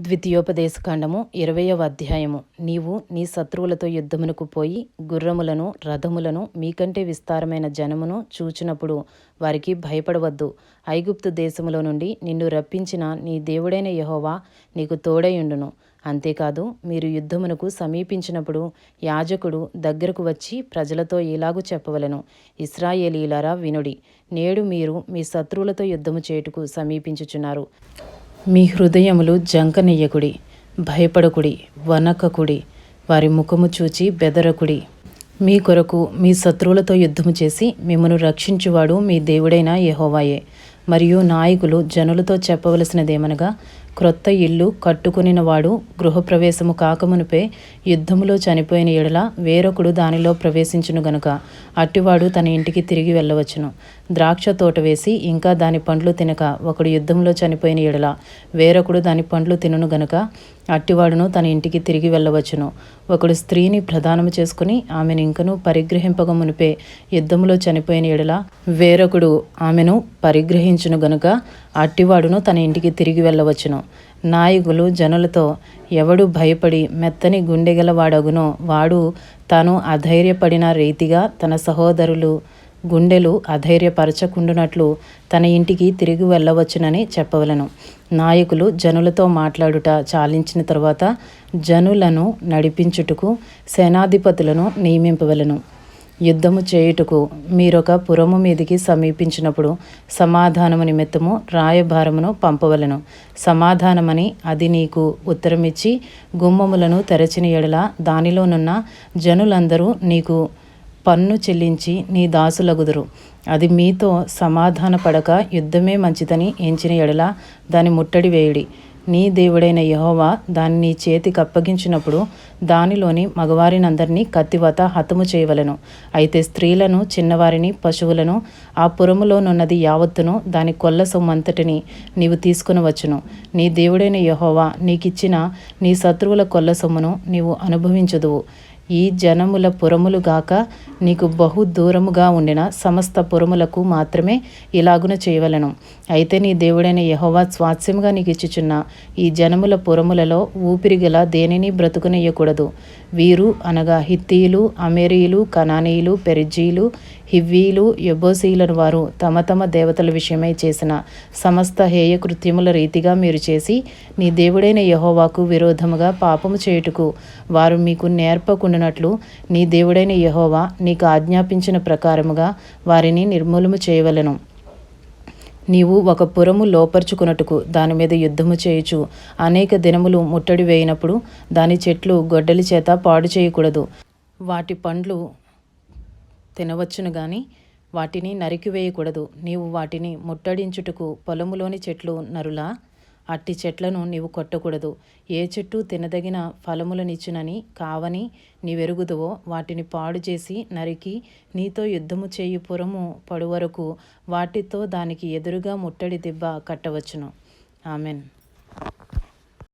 ద్వితీయోపదేశకాండము ఇరవయవ అధ్యాయము. నీవు నీ శత్రువులతో యుద్ధమునకు పోయి గుర్రములను రథములను మీకంటే విస్తారమైన జనమును చూచినప్పుడు వారికి భయపడవద్దు. ఐగుప్తు దేశములో నుండి నిన్ను రప్పించిన నీ దేవుడైన యహోవా నీకు తోడైయుండును. అంతేకాదు మీరు యుద్ధమునకు సమీపించినప్పుడు యాజకుడు దగ్గరకు వచ్చి ప్రజలతో ఇలాగు చెప్పవలను. ఇస్రాయేలీలారా వినుడి నేడు మీరు మీ శత్రువులతో యుద్ధము చేయుటకు సమీపించుచున్నారు. మీ హృదయములు జంకనెయ్యకుడి భయపడకుడి వనకకుడి వారి ముఖము చూచి బెదరకుడి. మీ కొరకు మీ శత్రువులతో యుద్ధము చేసి మిమ్మను రక్షించువాడు మీ దేవుడైన యహోవాయే. మరియు నాయకులు జనులతో చెప్పవలసినదేమనగా క్రొత్త ఇల్లు కట్టుకునినవాడు గృహప్రవేశము కాకమునుపే యుద్ధములో చనిపోయిన ఎడల వేరొకడు దానిలో ప్రవేశించును గనుక. అట్టివాడు తన ఇంటికి తిరిగి వెళ్ళవచ్చును. ద్రాక్ష తోట వేసి ఇంకా దాని పండ్లు తినక ఒకడు యుద్ధంలో చనిపోయిన ఎడల వేరొకడు దాని పండ్లు తినును గనుక అట్టివాడును తన ఇంటికి తిరిగి వెళ్ళవచ్చును. ఒకడు స్త్రీని ప్రదానము చేసుకుని ఆమెను ఇంకను పరిగ్రహింపక మునిపే యుద్ధములో చనిపోయిన ఎడల వేరొకడు ఆమెను పరిగ్రహించును గనుక అట్టివాడును తన ఇంటికి తిరిగి వెళ్ళవచ్చును. నాయకులు జనులతో ఎవడు భయపడి మెత్తని గుండెగలవాడగునో వాడు తాను అధైర్యపడిన రీతిగా తన సహోదరులు గుండెలు అధైర్యపరచకుండునట్లు తన ఇంటికి తిరిగి వెళ్ళవచ్చునని చెప్పవలను. నాయకులు జనులతో మాట్లాడుట చాలించిన తరువాత జనులను నడిపించుటకు సేనాధిపతులను నియమింపవలను. యుద్ధము చేయుటకు మీరొక పురము మీదికి సమీపించినప్పుడు సమాధానము నిమిత్తము రాయభారమును పంపవలను. సమాధానమని అది నీకు ఉత్తరమిచ్చి గుమ్మములను తెరచిన ఎడల దానిలోనున్న జనులందరూ నీకు పన్ను చెల్లించి నీ దాసులగుదురు. అది మీతో సమాధాన పడక యుద్ధమే మంచిదని ఎంచిన ఎడల దాని ముట్టడి వేయుడి. నీ దేవుడైన యహోవా దాన్ని నీ చేతికి అప్పగించినప్పుడు దానిలోని మగవారినందరినీ కత్తివత హతము చేయవలను. అయితే స్త్రీలను చిన్నవారిని పశువులను ఆ పురములోనున్నది యావత్తును దాని కొల్ల సొమ్మంతటిని నీవు తీసుకుని వచ్చును. నీ దేవుడైన యహోవా నీకిచ్చిన నీ శత్రువుల కొల్ల సొమ్మును నీవు అనుభవించదువు. ఈ జనముల పురములు గాక నీకు బహు దూరముగా ఉండిన సమస్త పురములకు మాత్రమే ఇలాగున చేయవలను. అయితే నీ దేవుడైన యహోవా స్వాస్యముగా నీకు ఇచ్చుచున్న ఈ జనముల పురములలో ఊపిరిగల దేనిని బ్రతుకునేయకూడదు వీరు అనగా హిత్తీయులు అమేరీయులు కనానీయులు పెరిజీలు హివ్వీలు యబోసీలను వారు తమ తమ దేవతల విషయమై చేసిన సమస్త హేయ కృత్యముల రీతిగా మీరు చేసి నీ దేవుడైన యహోవాకు విరోధముగా పాపము చేయుటకు వారు మీకు నేర్పకుండా చేయునట్లు నీ దేవుడైన యహోవా నీకు ఆజ్ఞాపించిన ప్రకారముగా వారిని నిర్మూలము చేయవలను. నీవు ఒక పురము లోపరుచుకున్నట్టుకు దాని మీద యుద్ధము చేయుచు అనేక దినములు ముట్టడి వేయినప్పుడు దాని చెట్లు గొడ్డలి చేత పాడు చేయకూడదు. వాటి పండ్లు తినవచ్చును గాని వాటిని నరికివేయకూడదు నీవు వాటిని ముట్టడించుటకు పొలములోని చెట్లు నరులా? అట్టి చెట్లను నీవు కొట్టకూడదు. ఏ చెట్టు తినదగిన ఫలములనిచ్చునని కావని నీవెరుగుదువో వాటిని పాడు చేసి నరికి నీతో యుద్ధము చేయు పురము పడువరకు వాటితో దానికి ఎదురుగా ముట్టడి దిబ్బ కట్టవచ్చును. ఆమెన్.